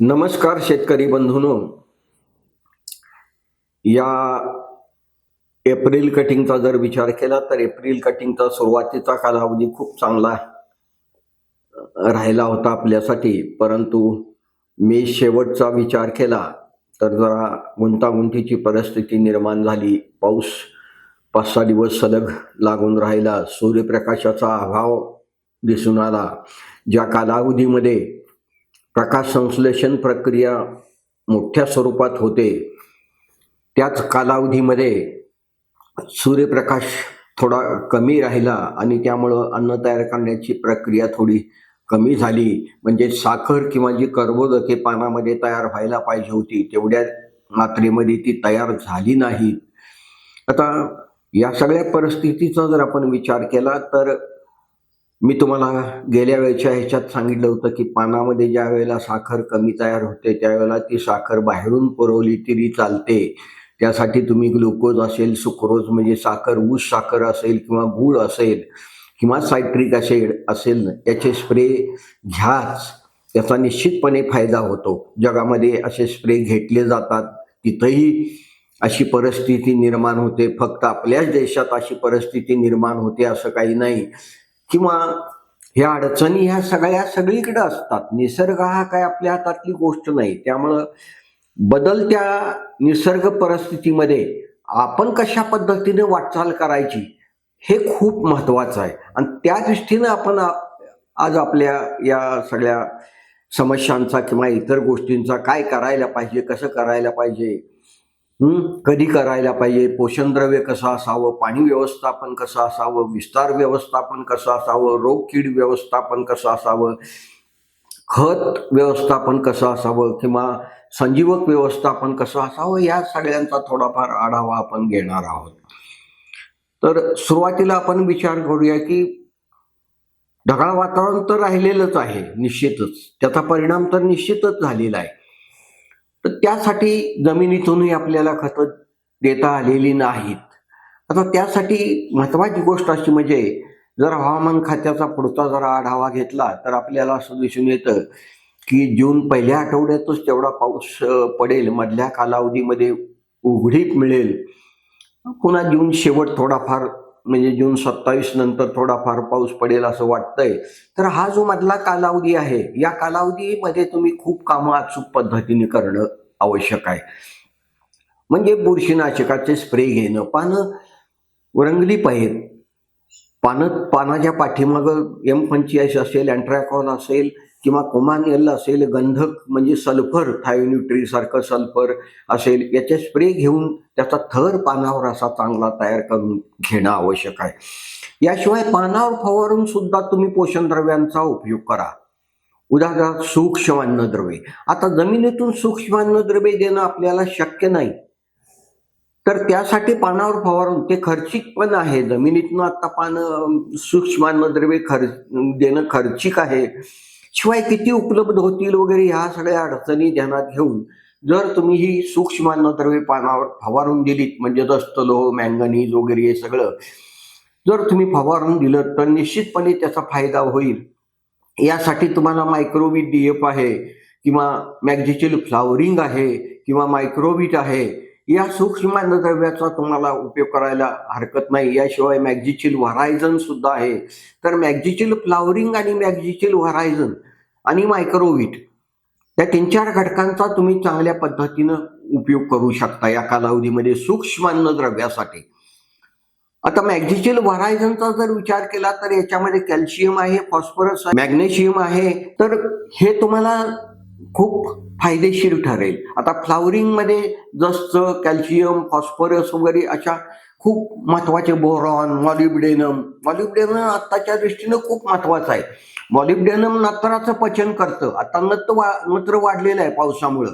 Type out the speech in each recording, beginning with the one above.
नमस्कार शेतकरी बंधूनो. या एप्रिल कटिंगचा जर विचार केला तर एप्रिल कटिंगचा सुरुवातीचा कालावधी खूप चांगला राहिला होता आपल्यासाठी. परंतु मे शेवटचा विचार केला तर जरा गुंतागुंतीची परिस्थिती निर्माण झाली. पाऊस पाच सहा दिवस सलग लागून राहिला. सूर्यप्रकाशाचा अभाव दिसून आला. ज्या कालावधीमध्ये प्रकाश संश्लेषण प्रक्रिया मोठ्या स्वरूपात होते. त्याच कालावधीमध्ये सूर्यप्रकाश थोडा कमी राहिला आणि त्यामुळं अन्न तयार करण्याची प्रक्रिया थोडी कमी झाली. म्हणजे साखर किंवा जी कर्बोदके पानामध्ये तयार व्हायला पाहिजे होती तेवढ्या मात्रेमध्ये ती तयार झाली नाही. आता या सगळ्या परिस्थितीचा जर आपण विचार केला तर मी तुम्हाला गेल्या वेळच्या ह्याच्यात सांगितलं होतं की पानामध्ये ज्या वेळेला साखर कमी तयार होते त्यावेळेला ती साखर बाहेरून पुरवली तरी चालते. त्यासाठी तुम्ही ग्लुकोज असेल सुक्रोज म्हणजे साखर ऊस साखर असेल किंवा गूळ असेल किंवा सायट्रिक ॲसिड असेल याचे स्प्रे घ्याच. त्याचा निश्चितपणे फायदा होतो. जगामध्ये असे स्प्रे घेतले जातात. तिथंही अशी परिस्थिती निर्माण होते. फक्त आपल्याच देशात अशी परिस्थिती निर्माण होते असं काही नाही. किंवा ह्या अडचणी ह्या सगळ्या सगळीकडे असतात. निसर्ग हा काय आपल्या हातातली गोष्ट नाही. त्यामुळं बदलत्या निसर्ग परिस्थितीमध्ये आपण कशा पद्धतीने वाटचाल करायची हे खूप महत्वाचं आहे. आणि त्या दृष्टीनं आपण आज आपल्या या सगळ्या समस्यांचा किंवा इतर गोष्टींचा काय करायला पाहिजे कसं करायला पाहिजे कधी करायला पाहिजे? पोषणद्रव्य कसं असावं? पाणी व्यवस्थापन कसं असावं? विस्तार व्यवस्थापन कसं असावं? रोग कीड व्यवस्थापन कसं असावं? खत व्यवस्थापन कसं असावं? किंवा संजीवक व्यवस्थापन कसं असावं? या सगळ्यांचा थोडाफार आढावा आपण घेणार आहोत. तर सुरुवातीला आपण विचार करूया की ढगाळ वातावरण तर राहिलेलंच आहे निश्चितच. त्याचा परिणाम तर निश्चितच झालेला आहे. तर त्यासाठी जमिनीतूनही आपल्याला खतं देता आलेली नाहीत. आता त्यासाठी महत्वाची गोष्ट अशी म्हणजे जर हवामान खात्याचा पुढचा जरा आढावा घेतला तर आपल्याला असं दिसून येतं की जून पहिल्या आठवड्यातच तेवढा पाऊस पडेल मधल्या कालावधीमध्ये उघडीप मिळेल. पुन्हा जून शेवट थोडाफार म्हणजे जून सत्तावीस नंतर थोडाफार पाऊस पडेल असं वाटतंय. तर हा जो मधला कालावधी आहे या कालावधीमध्ये तुम्ही खूप कामं अचूक पद्धतीने करणं आवश्यक आहे. म्हणजे बुरशीनाशकाचे स्प्रे घेणं पानं रंगली पाहिजेत. पानं पानाच्या पाठीमागं एम पंचेचाळीस असेल अँट्रॅकॉन असेल किंवा कोमानियल असेल गंधक म्हणजे सल्फर थायोन्युट्री सारखं सल्फर असेल याचे स्प्रे घेऊन त्याचा थर पानावर असा चांगला तयार करून घेणं आवश्यक आहे. याशिवाय पानावर फवारून सुद्धा तुम्ही पोषण द्रव्यांचा उपयोग करा. उदाहरणार्थ सूक्ष्म अन्नद्रव्ये आता जमिनीतून सूक्ष्म अन्नद्रव्ये देणं आपल्याला शक्य नाही. तर त्यासाठी पानावर फवारून ते खर्चिक पण आहे. जमिनीतून आता पानं सूक्ष्म अन्नद्रव्ये खर्च देणं खर्चिक आहे. शिवाय किती उपलब्ध होतील वगैरे ह्या सगळ्या अडचणी ध्यानात घेऊन जर तुम्ही ही सूक्ष्म अन्नद्रव्य पानावर फवारून दिलीत म्हणजे दस्त लोह मँगनीज वगैरे हे सगळं जर तुम्ही फवारून दिलं तर निश्चितपणे त्याचा फायदा होईल. यासाठी तुम्हाला मायक्रोविट डी एफ आहे किंवा मॅग्जिचिल फ्लावरिंग आहे किंवा मायक्रोविट आहे या सूक्ष्म अन्नद्रव्याचा तुम्हाला उपयोग करायला हरकत नाही. याशिवाय मॅग्जिचिल व्हरायझन सुद्धा आहे. तर मॅग्जिचिल फ्लावरिंग आणि मॅग्जिचिल व्हरायझन आणि मायक्रोवीट या तीन चार घटकांचा तुम्ही चांगल्या पद्धतीनं उपयोग करू शकता या कालावधीमध्ये सूक्ष्म अन्नद्रव्यासाठी आता मॅग्नेशियल व्हरायझनचा जर विचार केला तर याच्यामध्ये कॅल्शियम आहे फॉस्फरस मॅग्नेशियम आहे. तर हे तुम्हाला खूप फायदेशीर ठरेल. आता फ्लावरिंगमध्ये जसं कॅल्शियम फॉस्फरस वगैरे अशा खूप महत्त्वाचे बोरॉन मॉलिब्डेनम मॉलिब्डेनम आत्ताच्या दृष्टीनं खूप महत्वाचं आहे. मॉलिब्डेनम नत्राचं पचन करतं. आता नत्र वा नत्र वाढलेलं आहे पावसामुळं.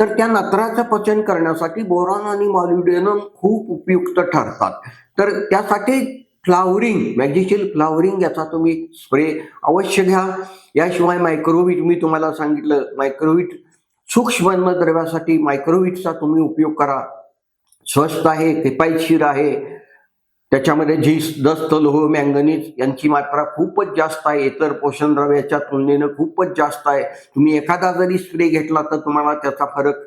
तर त्या नत्राचं पचन करण्यासाठी बोरॉन आणि मॉलिब्डेनम खूप उपयुक्त ठरतात. तर त्यासाठी फ्लावरिंग मॅजिशियल फ्लावरिंग याचा तुम्ही स्प्रे अवश्य घ्या. याशिवाय मायक्रोविट मी तुम्हाला सांगितलं मायक्रोविट सूक्ष्म अन्नद्रव्यासाठी मायक्रोविटचा तुम्ही उपयोग करा. स्वस्त आहे किफायतशीर आहे. त्याच्यामध्ये झीस दस्त लोह मँगनीज यांची मात्रा खूपच जास्त आहे. इतर पोषण द्रव्याच्या तुलनेनं खूपच जास्त आहे. तुम्ही एखादा जरी स्प्रे घेतला तर तुम्हाला त्याचा फरक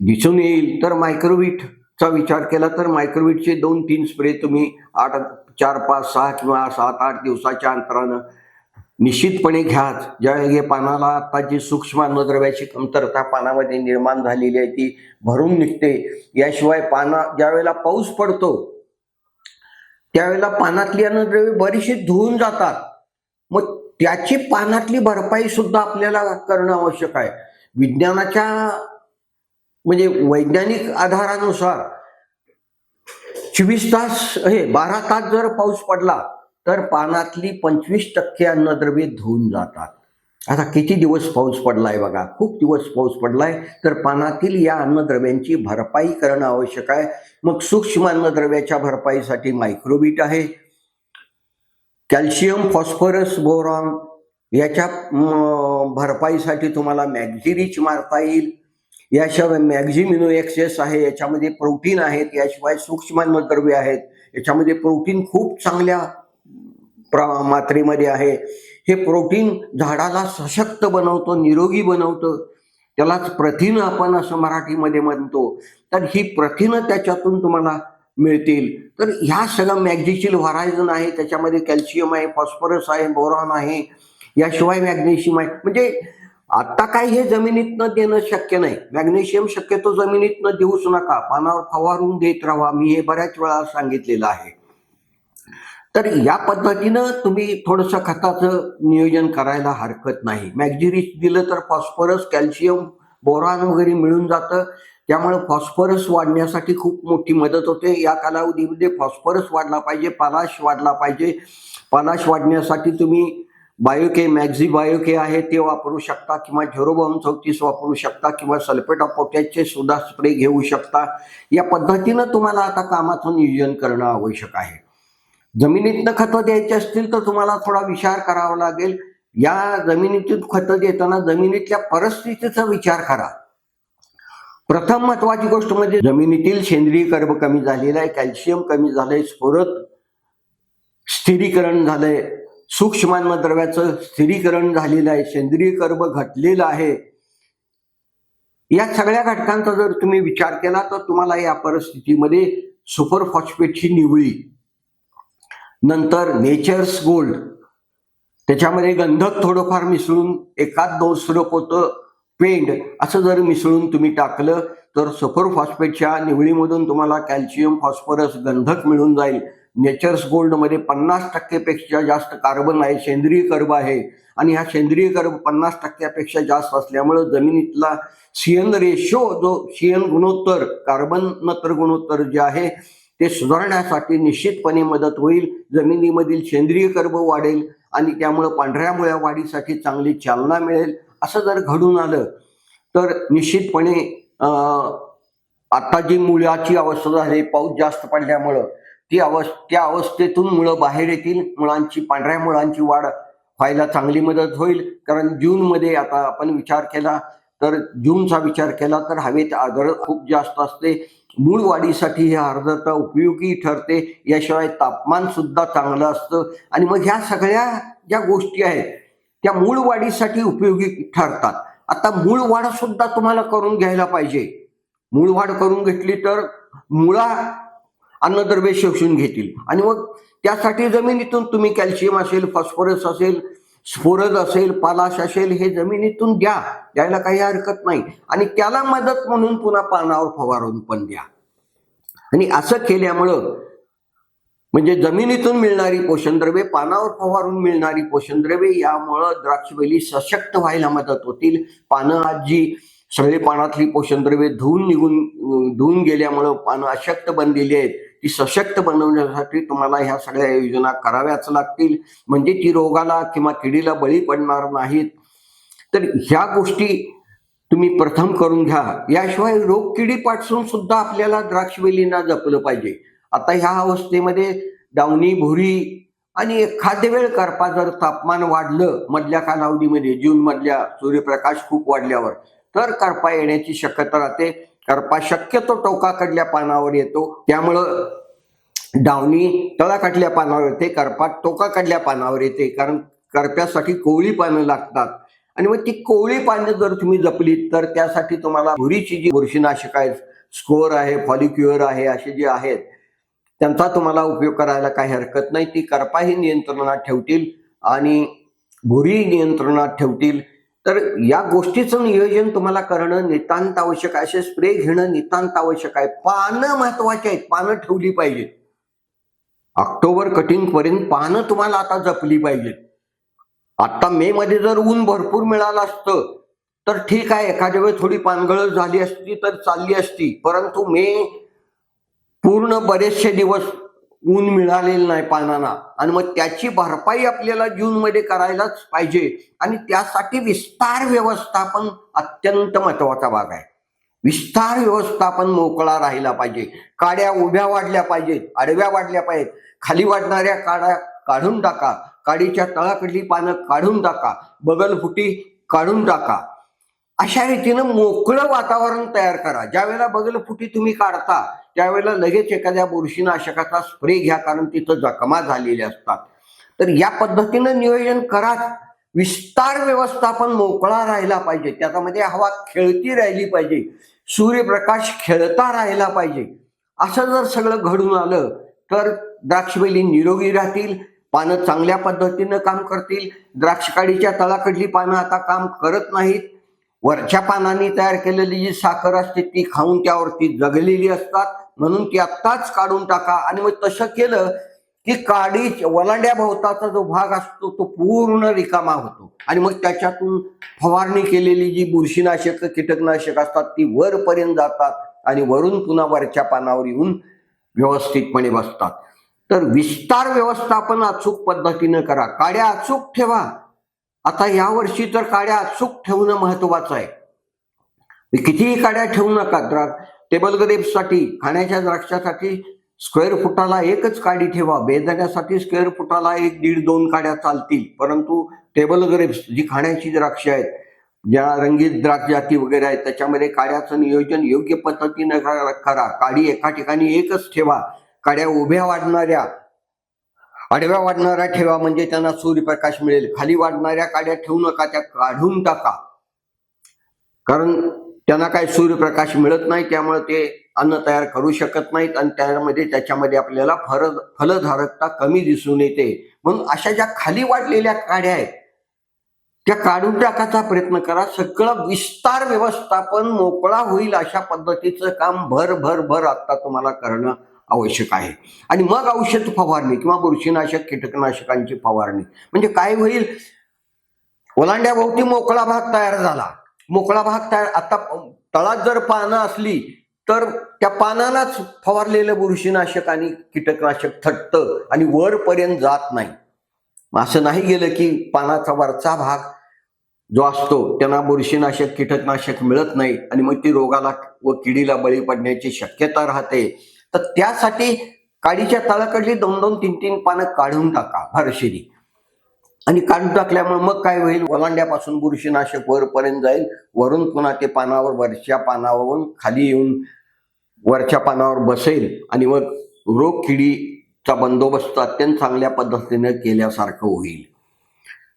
दिसून येईल. तर मायक्रोविटचा विचार केला तर मायक्रोविटचे दोन तीन स्प्रे तुम्ही आठ चार पाच सहा किंवा सात आठ दिवसाच्या अंतरानं निश्चितपणे घ्याच. ज्या हे पानाला आता जी सूक्ष्म अन्नद्रव्याची कमतरता पानामध्ये निर्माण झालेली आहे ती भरून निघते. याशिवाय पाना ज्यावेळेला पाऊस पडतो त्यावेळेला पानातली अन्नद्रव्ये बरीचशी धुवून जातात. मग त्याची पानातली भरपाई सुद्धा आपल्याला करणं आवश्यक आहे. विज्ञानाच्या म्हणजे वैज्ञानिक आधारानुसार चोवीस तास हे बारा तास जर पाऊस पडला तर पानातली पंचवीस टक्के अन्नद्रव्ये धुवून जातात. आता किती दिवस पाऊस पडलाय बघा. खूप दिवस पाऊस पडलाय. तर पानातील या अन्नद्रव्यांची भरपाई करणं आवश्यक आहे. मग सूक्ष्म अन्नद्रव्याच्या भरपाईसाठी मायक्रोबीट आहे. कॅल्शियम फॉस्फरस बोरॉन याच्या भरपाईसाठी तुम्हाला मॅग्झिरिच मारता येईल. याशिवाय मॅग्झिमिनो एक्सेस आहे. याच्यामध्ये प्रोटीन आहेत. याशिवाय सूक्ष्म अन्नद्रव्य आहेत. याच्यामध्ये प्रोटीन खूप चांगल्या प्र मात्रेमध्ये आहे. हे प्रोटीन झाडाला सशक्त बनवतं निरोगी बनवतं. त्यालाच प्रथिनं आपण असं मराठीमध्ये म्हणतो. तर ही प्रथिनं त्याच्यातून तुम्हाला मिळतील. तर ह्या सगळं मॅग्नेशियल व्हरायझन आहे त्याच्यामध्ये कॅल्शियम आहे फॉस्फरस आहे बोरॉन आहे. याशिवाय मॅग्नेशियम आहे. म्हणजे आत्ता काय हे जमिनीतनं देणं शक्य नाही. मॅग्नेशियम शक्यतो जमिनीतनं देऊच नका. पानावर फवारून देत राहा. मी हे बऱ्याच वेळा सांगितलेलं आहे. तर या पद्धतीनं तुम्ही थोडंसं खताचं नियोजन करायला हरकत नाही. मॅग्झिरिस दिलं तर फॉस्फरस कॅल्शियम बोरान वगैरे मिळून जातं. त्यामुळे फॉस्फरस वाढण्यासाठी खूप मोठी मदत होते. या कालावधीमध्ये फॉस्फरस वाढला पाहिजे पालाश वाढला पाहिजे. पालाश वाढण्यासाठी तुम्ही बायोके मॅक्झी बायोके आहे ते वापरू शकता किंवा झिरोबॉम चौतीस वापरू शकता किंवा सल्फेट ऑफ पोटॅशचे सुद्धा स्प्रे घेऊ शकता. या पद्धतीनं तुम्हाला आता कामाचं नियोजन करणं आवश्यक आहे. जमिनीतनं खतं द्यायची असतील तर तुम्हाला थोडा विचार करावा लागेल. या जमिनीतून खतं देताना जमिनीतल्या परिस्थितीचा विचार करा. प्रथम महत्वाची गोष्ट म्हणजे जमिनीतील सेंद्रिय कर्ब कमी झालेला आहे कॅल्शियम कमी झालंय स्फोरत स्थिरीकरण झालंय सूक्ष्म स्थिरीकरण झालेलं आहे सेंद्रिय कर्ब घटलेलं आहे. या सगळ्या घटकांचा जर तुम्ही विचार केला तर तुम्हाला या परिस्थितीमध्ये सुपर फॉस्फेटची निवळी नंतर नेचर्स गोल्ड त्याच्यामध्ये गंधक थोडंफार मिसळून एकाच दोन होतं पेंड. असं जर मिसळून तुम्ही टाकलं तर सफर फॉस्फेटच्या निवळीमधून तुम्हाला कॅल्शियम फॉस्फरस गंधक मिळून जाईल. नेचर्स गोल्डमध्ये पन्नास टक्केपेक्षा जास्त कार्बन आहे सेंद्रिय कर्ब आहे. आणि हा सेंद्रिय कर्ब पन्नास टक्क्यापेक्षा जास्त असल्यामुळं जमिनीतला सीएन रेशो जो सीएन गुणोत्तर कार्बन नत्र गुणोत्तर जे आहे ते सुधारण्यासाठी निश्चितपणे मदत होईल जमिनीमधील सेंद्रिय कर्ब वाढेल आणि त्यामुळं पांढऱ्या मुळ्या वाढीसाठी चांगली चालना मिळेल असं जर घडून आलं तर निश्चितपणे आता जी मुळाची अवस्था झाली पाऊस जास्त पडल्यामुळं ती अवस्थ त्या अवस्थेतून मुळं बाहेर येतील मुळांची पांढऱ्या मुळांची वाढ व्हायला चांगली मदत होईल. कारण जूनमध्ये आता आपण विचार केला तर जूनचा विचार केला तर हवेत आर्द्र खूप जास्त असते. मूळ वाढीसाठी ही आर्द्रता उपयोगी ठरते. याशिवाय तापमान सुद्धा चांगलं असतं. आणि मग ह्या सगळ्या ज्या गोष्टी आहेत त्या मूळ वाढीसाठी उपयोगी ठरतात. आता मूळ वाढ सुद्धा तुम्हाला करून घ्यायला पाहिजे. मूळ वाढ करून घेतली तर मुळा अन्नद्रव्य शोषून घेतील. आणि मग त्यासाठी जमिनीतून तुम्ही कॅल्शियम असेल फॉस्फरस असेल स्फोरद असेल पालाश असेल हे जमिनीतून द्या द्यायला काही हरकत नाही. आणि त्याला मदत म्हणून पुन्हा पानावर फवारून पण द्या आणि असं केल्यामुळं म्हणजे जमिनीतून मिळणारी पोषणद्रव्ये पानावर फवारून मिळणारी पोषणद्रव्ये यामुळं द्राक्षवेली सशक्त व्हायला मदत होतील. पानं आज जी सगळे पानातली पोषणद्रव्ये धुवून निघून धुवून गेल्यामुळं पानं अशक्त बनलेली आहेत. ती सशक्त बनवण्यासाठी तुम्हाला ह्या सगळ्या योजना कराव्याच लागतील. म्हणजे ती रोगाला किंवा किडीला बळी पडणार नाहीत. तर ह्या गोष्टी तुम्ही प्रथम करून घ्या. याशिवाय रोग किडीपासून सुद्धा आपल्याला द्राक्षवेलींना जपलं पाहिजे. आता ह्या अवस्थेमध्ये डावणी भुरी आणि एखाद्या वेळ करपा जर तापमान वाढलं मधल्या कालावधीमध्ये जून मधल्या सूर्यप्रकाश खूप वाढल्यावर तर करपा येण्याची शक्यता राहते. करपा शक्यतो टोकाकडल्या पानावर येतो. त्यामुळं डावणी तळाकडल्या पानावर येते करपा टोकाकडल्या पानावर येते. कारण करप्यासाठी कोवळी पानं लागतात. आणि मग ती कोवळी पानं जर तुम्ही जपलीत तर त्यासाठी तुम्हाला भुरीची जी बुरशीनाशक आहेत स्कोअर आहे फॉलिक्युअर आहे असे जे आहेत त्यांचा तुम्हाला उपयोग करायला काही हरकत नाही. ती करपाही नियंत्रणात ठेवतील आणि भुरी नियंत्रणात ठेवतील. तर या गोष्टीचं नियोजन तुम्हाला करणं नितांत आवश्यक आहे. असे स्प्रे घेणं नितांत आवश्यक आहे. पानं महत्वाची आहेत. पानं ठेवली पाहिजेत. ऑक्टोबर कटिंग पर्यंत पानं तुम्हाला आता जपली पाहिजेत. आता मे मध्ये जर ऊन भरपूर मिळालं असतं तर ठीक आहे. एखाद्या वेळी थोडी पानगळ झाली असती तर चालली असती. परंतु मे पूर्ण बरेचसे दिवस ऊन मिळालेलं नाही पानांना आणि मग त्याची भरपाई आपल्याला जूनमध्ये करायलाच पाहिजे. आणि त्यासाठी विस्तार व्यवस्थापन अत्यंत महत्त्वाचा भाग आहे. विस्तार व्यवस्थापन मोकळा राहिला पाहिजे. काड्या उभ्या वाढल्या पाहिजेत आडव्या वाढल्या पाहिजेत. खाली वाढणाऱ्या काड्या काढून टाका. काडीच्या तळाकडली पानं काढून टाका. बगलफुटी काढून टाका. अशा रीतीनं मोकळं वातावरण तयार करा. ज्या वेळेला बगलफुटी तुम्ही काढता त्यावेळेला लगेच एखाद्या बुरशीनाशकाचा स्प्रे घ्या कारण तिथं जखमा झालेल्या असतात. तर या पद्धतीनं नियोजन करा. विस्तार व्यवस्थापन मोकळा राहिला पाहिजे. त्याच्यामध्ये हवा खेळती राहिली पाहिजे. सूर्यप्रकाश खेळता राहिला पाहिजे. असं जर सगळं घडून आलं तर द्राक्षवेली निरोगी राहतील पानं चांगल्या पद्धतीनं काम करतील. द्राक्षकाडीच्या तळाकडली पानं आता काम करत नाहीत. वरच्या पानांनी तयार केलेली जी साखर असते ती खाऊन त्यावरती जगलेली असतात. म्हणून ती आत्ताच काढून टाका. आणि मग तसं केलं की काडी वलांड्या भोवताचा जो भाग असतो तो पूर्ण रिकामा होतो. आणि मग त्याच्यातून फवारणी केलेली जी बुरशीनाशक कीटकनाशक असतात ती वरपर्यंत जातात आणि वरून पुन्हा वरच्या पानावर येऊन व्यवस्थितपणे बसतात. तर विस्तार व्यवस्थापन अचूक पद्धतीनं करा. काड्या अचूक ठेवा. आता यावर्षी तर काड्या अचूक ठेवणं महत्वाचं आहे. कितीही काड्या ठेवू नका द्रा टेबल ग्रेप्ससाठी खाण्याच्या द्राक्षासाठी स्क्वेअर फुटाला एकच काडी ठेवा. बेदाण्यासाठी स्क्वेअर फुटाला एक दीड दोन काड्या चालतील. परंतु टेबल ग्रेप्स जी खाण्याची द्राक्ष आहेत ज्या रंगीत द्राक्ष जाती वगैरे आहेत त्याच्यामध्ये काड्याचं नियोजन योग्य पद्धतीनं करा करा. काडी एका ठिकाणी एकच ठेवा. काड्या उभ्या वाढणाऱ्या आडव्या वाढणाऱ्या ठेवा म्हणजे त्यांना सूर्यप्रकाश मिळेल. खाली वाढणाऱ्या काड्या ठेवू नका त्या काढून टाका. कारण त्यांना काय सूर्यप्रकाश मिळत नाही त्यामुळे ते अन्न तयार करू शकत नाहीत आणि त्यामध्ये त्याच्यामध्ये आपल्याला फर फलधारकता कमी दिसून येते. म्हणून अशा ज्या खाली वाढलेल्या काड्या आहेत त्या काढून टाकायचा प्रयत्न करा. सगळं विस्तार व्यवस्थापन मोकळा होईल अशा पद्धतीचं काम भर भर भर आत्ता तुम्हाला करणं आवश्यक आहे. आणि मग औषध फवारणी किंवा बुरशीनाशक कीटकनाशकांची फवारणी. म्हणजे काय होईल? ओलांड्याभोवती मोकळा भाग तयार झाला. मोकळा भाग तयार आता तळात जर पानं असली तर त्या पानालाच फवारलेलं बुरशीनाशक आणि कीटकनाशक थटतं आणि वरपर्यंत जात नाही. असं नाही गेलं की पानाचा वरचा भाग जो असतो त्यांना बुरशीनाशक कीटकनाशक मिळत नाही आणि मग ती रोगाला व किडीला बळी पडण्याची शक्यता राहते. तर त्यासाठी काडीच्या तळाकडली दोन दोन तीन तीन पानं काढून टाका भरशिरी आणि काढून टाकल्यामुळे मग काय होईल? ओलांड्यापासून बुरशीनाशक वरपर्यंत जाईल. वरून पुन्हा ते पानावर वरच्या पानावरून खाली येऊन वरच्या पानावर बसेल. आणि मग रोग किडीचा बंदोबस्त अत्यंत चांगल्या पद्धतीने केल्यासारखं होईल.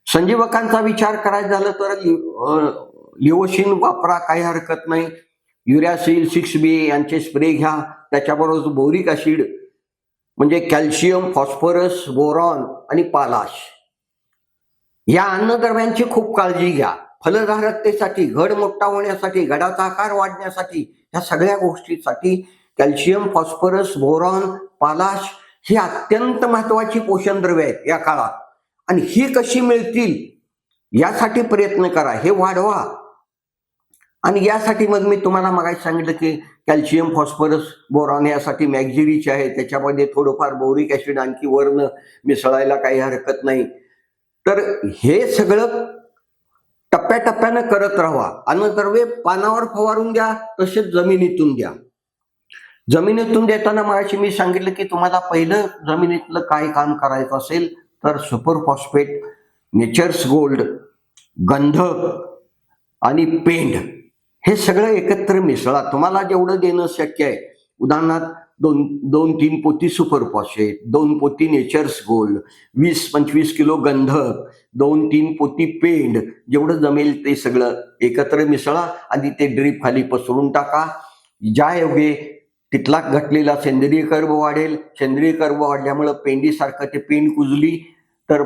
संजीवकांचा विचार करायचा झालं तर लिओशिन वापरा काही हरकत नाही. युरियासिल सिक्स बी यांचे स्प्रे घ्या. त्याच्याबरोबर बोरिक ॲसिड म्हणजे कॅल्शियम फॉस्फरस बोरॉन आणि पालाश या अन्नद्रव्यांची खूप काळजी घ्या. फलधारकतेसाठी घड मोठा होण्यासाठी घडाचा आकार वाढण्यासाठी ह्या सगळ्या गोष्टीसाठी कॅल्शियम फॉस्फरस बोरॉन पालाश ही अत्यंत महत्वाची पोषण द्रव्य आहेत या काळात. आणि ही कशी मिळतील यासाठी प्रयत्न करा. हे वाढवा. आणि यासाठी मग मी तुम्हाला मगाशी सांगितलं की कॅल्शियम फॉस्फरस बोरॉन यासाठी मॅग्झिरीचे आहे. त्याच्यामध्ये थोडंफार बोरिक ॲसिड आणखी वर्ण मिसळायला काही हरकत नाही. तर हे सगळं टप्प्याटप्प्यानं करत राहा. अन्नद्रव्ये पानावर फवारून द्या तसेच जमिनीतून द्या जमिनीतून देताना मगाशी मी सांगितलं की तुम्हाला पहिलं जमिनीतलं काय काम करायचं असेल तर सुपर फॉस्फेट नेचर्स गोल्ड गंधक आणि पेंड हे सगळं एकत्र मिसळा. तुम्हाला जेवढं देणं शक्य आहे. उदाहरणार्थ दोन दोन तीन पोती सुपर फॉस्फेट दोन पोती नेचर्स गोल्ड वीस पंचवीस किलो गंधक. दोन तीन पोती पेंड. जेवढं जमेल ते सगळं एकत्र मिसळा आणि ते ड्रीप खाली पसरून टाका. ज्या योगे तिथला घटलेला सेंद्रिय कर्ब वाढेल. सेंद्रिय कर्ब वाढल्यामुळं पेंडीसारखं ते पेंड कुजली तर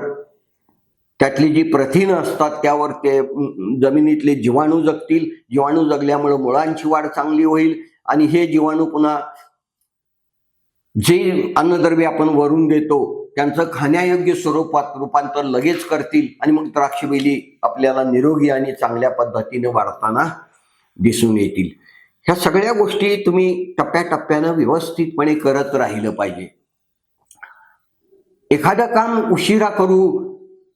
त्यातली जी प्रथिनं असतात त्यावर ते जमिनीतले जीवाणू जगतील. जीवाणू जगल्यामुळे मुळांची वाढ चांगली होईल. आणि हे जीवाणू पुन्हा जे अन्नद्रव्य आपण वरून देतो त्यांचं खाण्यायोग्य स्वरूपात रूपांतर लगेच करतील. आणि मग द्राक्षवेली आपल्याला निरोगी आणि चांगल्या पद्धतीने वाढताना दिसून येतील. ह्या सगळ्या गोष्टी तुम्ही टप्प्याटप्प्यानं व्यवस्थितपणे करत राहिलं पाहिजे. एखादं काम उशिरा करू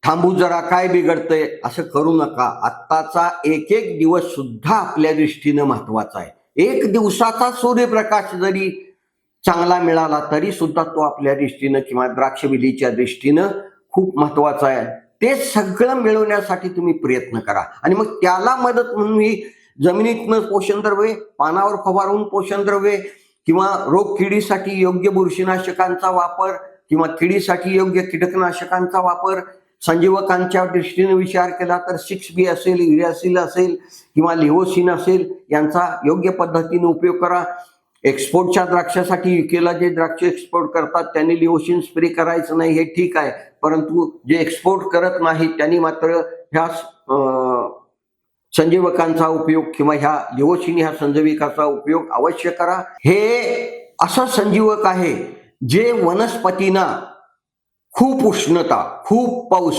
थांबू जरा काय बिघडतंय? असं करू नका. आत्ताचा एक एक दिवस सुद्धा आपल्या दृष्टीनं महत्त्वाचा आहे. एक दिवसाचा सूर्यप्रकाश जरी चांगला मिळाला तरी सुद्धा तो आपल्या दृष्टीनं किंवा द्राक्षविलीच्या दृष्टीनं खूप महत्त्वाचा आहे. ते सगळं मिळवण्यासाठी तुम्ही प्रयत्न करा. आणि मग त्याला मदत म्हणून ही जमिनीतनं पोषण द्रव्ये पानावर फवारून पोषण द्रव्ये किंवा रोग किडीसाठी योग्य बुरशीनाशकांचा वापर किंवा किडीसाठी योग्य कीटकनाशकांचा वापर संजीवकांच्या दृष्टीने विचार केला तर सिक्स बी असेल युरियासिल असेल किंवा लिओसिन असेल यांचा योग्य पद्धतीने उपयोग करा. एक्सपोर्टच्या द्राक्षासाठी युकेला जे द्राक्ष एक्सपोर्ट करतात त्यांनी लिओशिन स्प्रे करायचं नाही हे ठीक आहे. परंतु जे एक्सपोर्ट करत नाही त्यांनी मात्र ह्या संजीवकांचा उपयोग किंवा ह्या लिओशिन ह्या संजीविकाचा उपयोग अवश्य करा. हे असं संजीवक आहे जे वनस्पतींना खूप उष्णता खूप पाऊस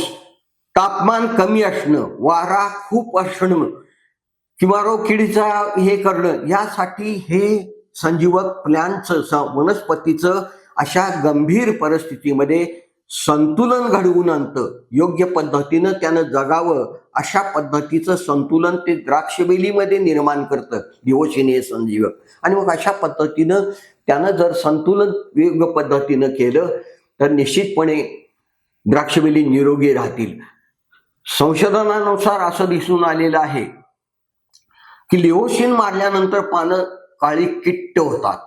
तापमान कमी असणं वारा खूप असणं किंवा रोखिडीचा हे करणं यासाठी हे संजीवक प्लॅनचं स वनस्पतीचं अशा गंभीर परिस्थितीमध्ये संतुलन घडवून आणतं. योग्य पद्धतीनं त्यानं जगावं अशा पद्धतीचं संतुलन ते द्राक्षवेलीमध्ये निर्माण करतं दिवशीने संजीवक. आणि मग अशा पद्धतीनं त्यानं जर संतुलन योग्य पद्धतीनं केलं तर निश्चितपणे द्राक्षवेली निरोगी राहतील. संशोधनानुसार असं दिसून आलेलं आहे की लिओशिन मारल्यानंतर पानं काळी किट्ट होतात.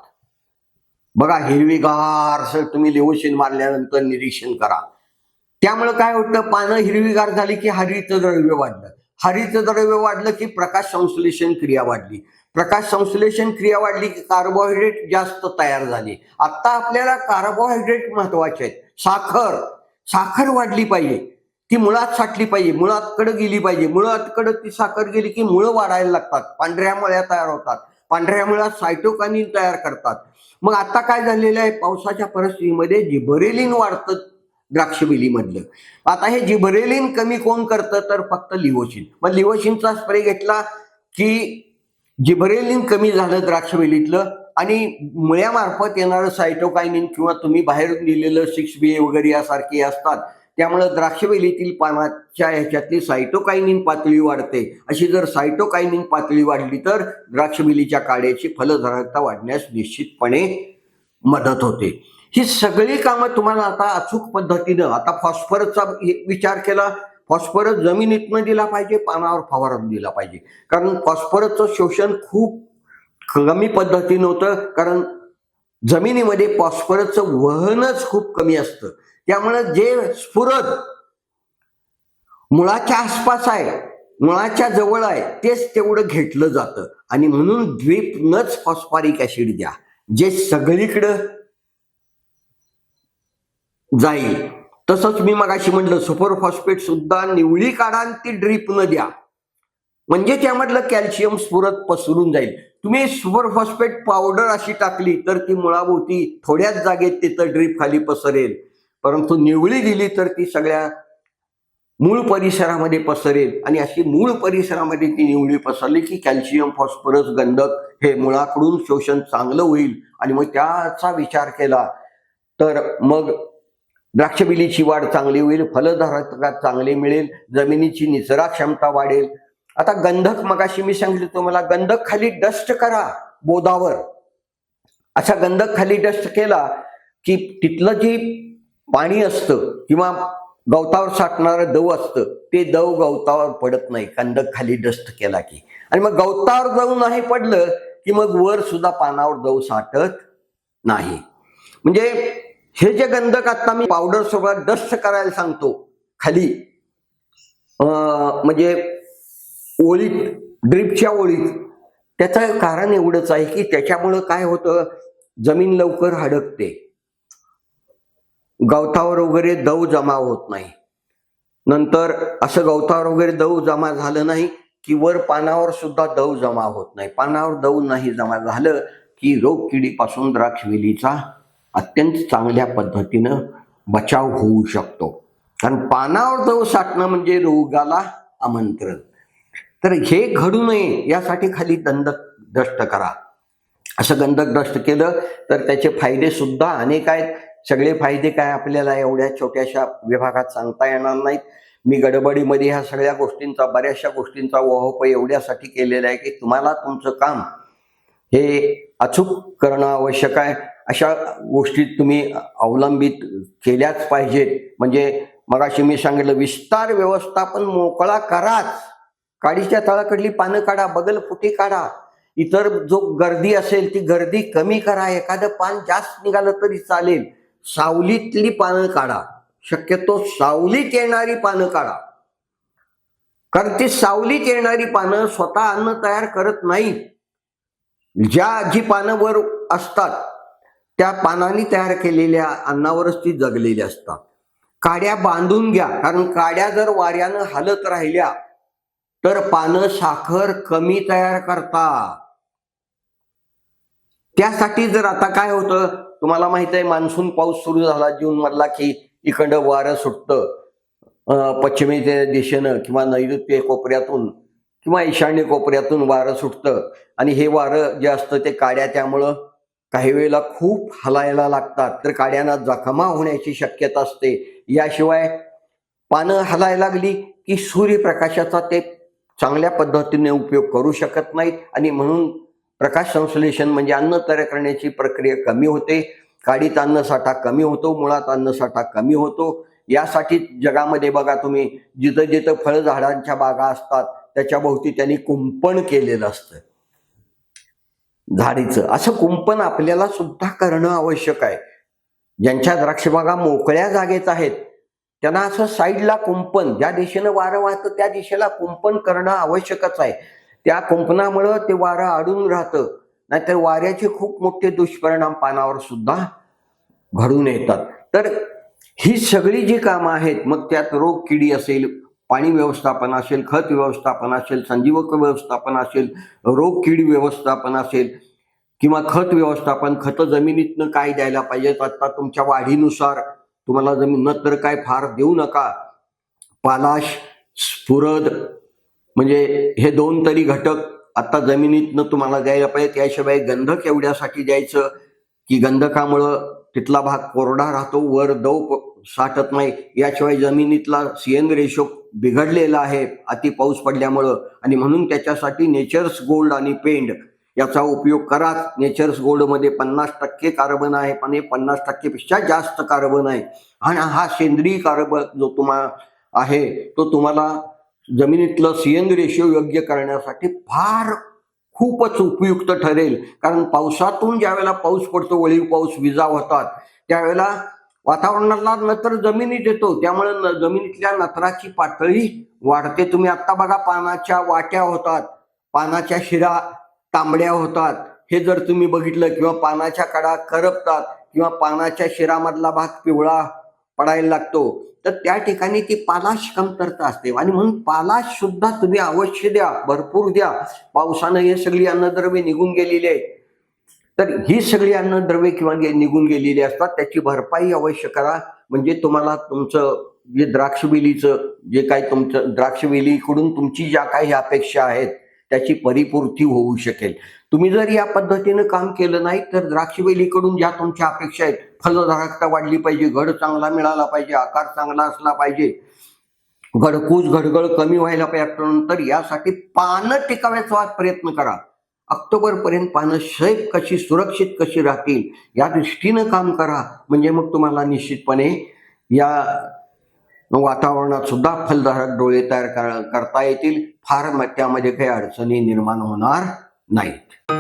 बघा हिरवीगार सर तुम्ही लिओशिन मारल्यानंतर निरीक्षण करा. त्यामुळे काय होतं पानं हिरवीगार झाली की हरित द्रव्य वाढलं. हरित द्रव्य वाढलं की प्रकाश संश्लेषण क्रिया वाढली. प्रकाश संश्लेषण क्रिया वाढली की कार्बोहायड्रेट जास्त तयार झाली. आता आपल्याला कार्बोहायड्रेट महत्त्वाचे आहेत. साखर साखर वाढली पाहिजे. ती मुळात साठली पाहिजे मुळातकडे गेली पाहिजे. मुळातकडे ती साखर गेली की मुळं वाढायला लागतात. पांढऱ्या मुळ्या तयार होतात. पांढऱ्या मुळ्या सायटोकानिन तयार करतात. मग आता काय झालेलं आहे? पावसाच्या परिस्थितीमध्ये जिबरेलिन वाढतं द्राक्षबिलीमधलं. आता हे जिबरेलिन कमी कोण करतं? तर फक्त लिवोशिन मग लिवोशिनचा स्प्रे घेतला की जिबरेलिन कमी झालं द्राक्षवेलीतलं आणि मुळ्यामार्फत येणारं सायटोकायनिन किंवा तुम्ही बाहेरून दिलेलं सिक्स बी वगैरे यासारखे असतात त्यामुळं द्राक्षवेलीतील पानाच्या ह्याच्यातली सायटोकायनिन पातळी वाढते. अशी जर सायटोकायनिन पातळी वाढली तर द्राक्षवेलीच्या काड्याची फलधारकता वाढण्यास निश्चितपणे मदत होते. ही सगळी कामं तुम्हाला आता अचूक पद्धतीनं आता फॉस्फरसचा विचार केला फॉस्फरस जमिनीतनं दिला पाहिजे पानावर फवारून दिला पाहिजे. कारण फॉस्फरसचं शोषण खूप कमी पद्धतीनं होतं. कारण जमिनीमध्ये फॉस्फरसचं वहनच खूप कमी असतं. त्यामुळं जे स्फुरद मुळाच्या आसपास आहे मुळाच्या जवळ आहे तेच तेवढं घेतलं जातं. आणि म्हणून द्वीपनच फॉस्फॉरिक ऍसिड द्या जे सगळीकडं जाईल. तसंच मी मगाशी म्हटलं सुपर फॉस्फेट सुद्धा निवळी काढा आणि ती ड्रीप न द्या. म्हणजे त्यामधलं कॅल्शियम स्फुरत पसरून जाईल. तुम्ही सुपर फॉस्फेट पावडर अशी टाकली तर ती मुळाभोवती थोड्याच जागेत तिथं ड्रीप खाली पसरेल. परंतु निवळी दिली तर ती सगळ्या मूळ परिसरामध्ये पसरेल. आणि अशी मूळ परिसरामध्ये ती निवळी पसरली की कॅल्शियम फॉस्फरस गंधक हे मुळाकडून शोषण चांगलं होईल. आणि मग त्याचा विचार केला तर मग द्राक्षबिलीची वाढ चांगली होईल फलधारकात चांगली मिळेल जमिनीची निचरा क्षमता वाढेल. आता गंधक मगाशी मी सांगितलं तुम्हाला गंधक खाली डस्ट करा बोधावर असा गंधक खाली डस्ट केला की तिथलं जे पाणी असतं किंवा गवतावर साठणारं दव असतं ते दव गवतावर पडत नाही. गंधक खाली डस्ट केला की. आणि मग गवतावर जाऊन नाही पडलं की मग वर सुद्धा पानावर दव साठत नाही. म्हणजे हे जे गंधक आता मी पावडर सोबत डस्ट करायला सांगतो खाली म्हणजे ओळीत ड्रिपच्या ओळीत त्याचं कारण एवढंच आहे की त्याच्यामुळं काय होतं जमीन लवकर हडकते. गवतावर वगैरे दव जमा होत नाही. नंतर असं गवतावर वगैरे दव जमा झालं नाही की वर पानावर सुद्धा दव जमा होत नाही. पानावर दव नाही जमा झालं की रोग किडीपासून द्राक्षवेलीचा अत्यंत चांगल्या पद्धतीनं बचाव होऊ शकतो. कारण पानावर दव साठणं म्हणजे रोगाला आमंत्रण. तर हे घडू नये यासाठी खाली दंडक दष्ट करा. असं गंधक दष्ट केलं तर त्याचे फायदे सुद्धा अनेक आहेत. सगळे फायदे काय आपल्याला एवढ्या छोट्याशा विभागात सांगता येणार नाहीत. मी गडबडीमध्ये ह्या सगळ्या गोष्टींचा बऱ्याचशा गोष्टींचा वहोप एवढ्यासाठी केलेला आहे की तुम्हाला तुमचं काम हे अचूक करणं आवश्यक आहे. अशा गोष्टी तुम्ही अवलंबित केल्याच पाहिजेत. म्हणजे मगाशी मी सांगितलं विस्तार व्यवस्थापन मोकळा कराच. काडीच्या तळाकडली पानं काढा बगल फुटी काढा. इतर जो गर्दी असेल ती गर्दी कमी करा. एखादं पान जास्त निघालं तरी चालेल. सावलीतली पानं काढा. शक्यतो सावलीत येणारी पानं काढा. कारण ती सावलीत येणारी पानं स्वतः अन्न तयार करत नाहीत. ज्या जी पानं वर असतात त्या पानांनी तयार केलेल्या अन्नावरच ती जगलेली असतात. काड्या बांधून घ्या कारण काड्या जर वाऱ्यानं हालत राहिल्या तर पानं साखर कमी तयार करतात. त्यासाठी जर आता काय होतं तुम्हाला माहीत आहे मान्सून पाऊस सुरू झाला जून मधला की इकडं वारं सुटतं. पश्चिमेच्या दिशेनं किंवा नैऋत्य कोपऱ्यातून किंवा ईशान्य कोपऱ्यातून वारं सुटतं. आणि हे वारं जे असतं ते काड्या त्यामुळं काही वेळेला खूप हलायला लागतात तर काड्यांना जखमा होण्याची शक्यता असते. याशिवाय पानं हलायला लागली की सूर्यप्रकाशाचा ते चांगल्या पद्धतीने उपयोग करू शकत नाहीत आणि म्हणून प्रकाश संश्लेषण म्हणजे अन्न तयार करण्याची प्रक्रिया कमी होते. काडीत अन्नसाठा कमी होतो मुळात अन्नसाठा कमी होतो. यासाठी जगामध्ये बघा तुम्ही जिथं जिथं फळझाडांच्या बागा असतात त्याच्या भोवती त्यांनी कुंपण केलेलं असतं. झाडीचं. असं कुंपण आपल्याला सुद्धा करणं आवश्यक आहे. ज्यांच्या द्राक्षबागा मोकळ्या जागेत आहेत त्यांना असं साईडला कुंपण ज्या दिशेनं वारं वाहतं त्या दिशेला कुंपण करणं आवश्यकच आहे. त्या कुंपणामुळं ते वारं अडून राहतं नाहीतर वाऱ्याचे खूप मोठे दुष्परिणाम पानावर सुद्धा घडून येतात. तर ही सगळी जी कामं आहेत मग त्यात रोग किडी असेल पाणी व्यवस्थापन असेल खत व्यवस्थापन असेल संजीवक व्यवस्थापन असेल रोग कीड व्यवस्थापन असेल किंवा खत व्यवस्थापन खतं जमिनीतनं काय द्यायला पाहिजेत आत्ता तुमच्या वाढीनुसार तुम्हाला जमीन न तर काय फार देऊ नका. पालाश स्फुरद म्हणजे हे दोन तरी घटक आता जमिनीतनं तुम्हाला द्यायला पाहिजे. त्याशिवाय गंधक एवढ्यासाठी द्यायचं? की गंधकामुळं तिथला भाग कोरडा राहतो वर दव साठत नाही. याशिवाय जमिनीतला सीएन रेशो बिघडलेला आहे. अति पाऊस पडल्यामुळं. आणि म्हणून त्याच्यासाठी नेचर्स गोल्ड आणि पेंड याचा उपयोग करा नेचर्स गोल्डमध्ये पन्नास टक्के कार्बन आहे. पण हे पन्नास टक्केपेक्षा जास्त कार्बन आहे. आणि हा सेंद्रिय कार्बन जो तुम्हाला आहे तो तुम्हाला जमिनीतलं सीएन रेशो योग्य करण्यासाठी फार खूपच उपयुक्त ठरेल. कारण पावसातून ज्यावेळेला पाऊस पडतो वळीव पाऊस विजा होतात त्यावेळेला वातावरणाला नत्र जमिनीत येतो त्यामुळे न- जमिनीतल्या नत्राची पातळी वाढते. तुम्ही आत्ता बघा पानाच्या वाट्या होतात. पानाच्या शिरा तांबड्या होतात. हे जर तुम्ही बघितलं किंवा पानाच्या कडा करपतात किंवा पानाच्या शिरामधला भाग पिवळा पडायला लागतो तर त्या ठिकाणी ती पालाश कमतरता असते. आणि म्हणून पालाश सुद्धा तुम्ही अवश्य द्या भरपूर द्या. पावसानं हे सगळी अन्नद्रव्ये निघून गेलेली आहेत. तर ही सगळी अन्नद्रव्ये किंवा गे- निघून गेलेली असतात त्याची भरपाई अवश्य करा. म्हणजे तुम्हाला तुमचं जे द्राक्षवेलीचं जे काही तुमचं द्राक्षवेलीकडून तुमची ज्या काही अपेक्षा आहेत त्याची परिपूर्ती होऊ शकेल. तुम्ही जर या पद्धतीनं काम केलं नाही तर द्राक्षवेलीकडून ज्या तुमच्या अपेक्षा आहेत फलधारकता वाढली पाहिजे घड चांगला मिळाला पाहिजे आकार चांगला असला पाहिजे घडकूस गडगड कमी व्हायला पाहिजे नंतर यासाठी पानं टिकाव्याचा प्रयत्न करा. ऑक्टोबरपर्यंत पानं सैफ कशी सुरक्षित कशी राहतील या दृष्टीनं काम करा. म्हणजे मग तुम्हाला निश्चितपणे या वातावरणात सुद्धा फलधारक डोळे तयार कर- करता येतील. फार त्यामध्ये काही अडचणी निर्माण होणार नाहीत.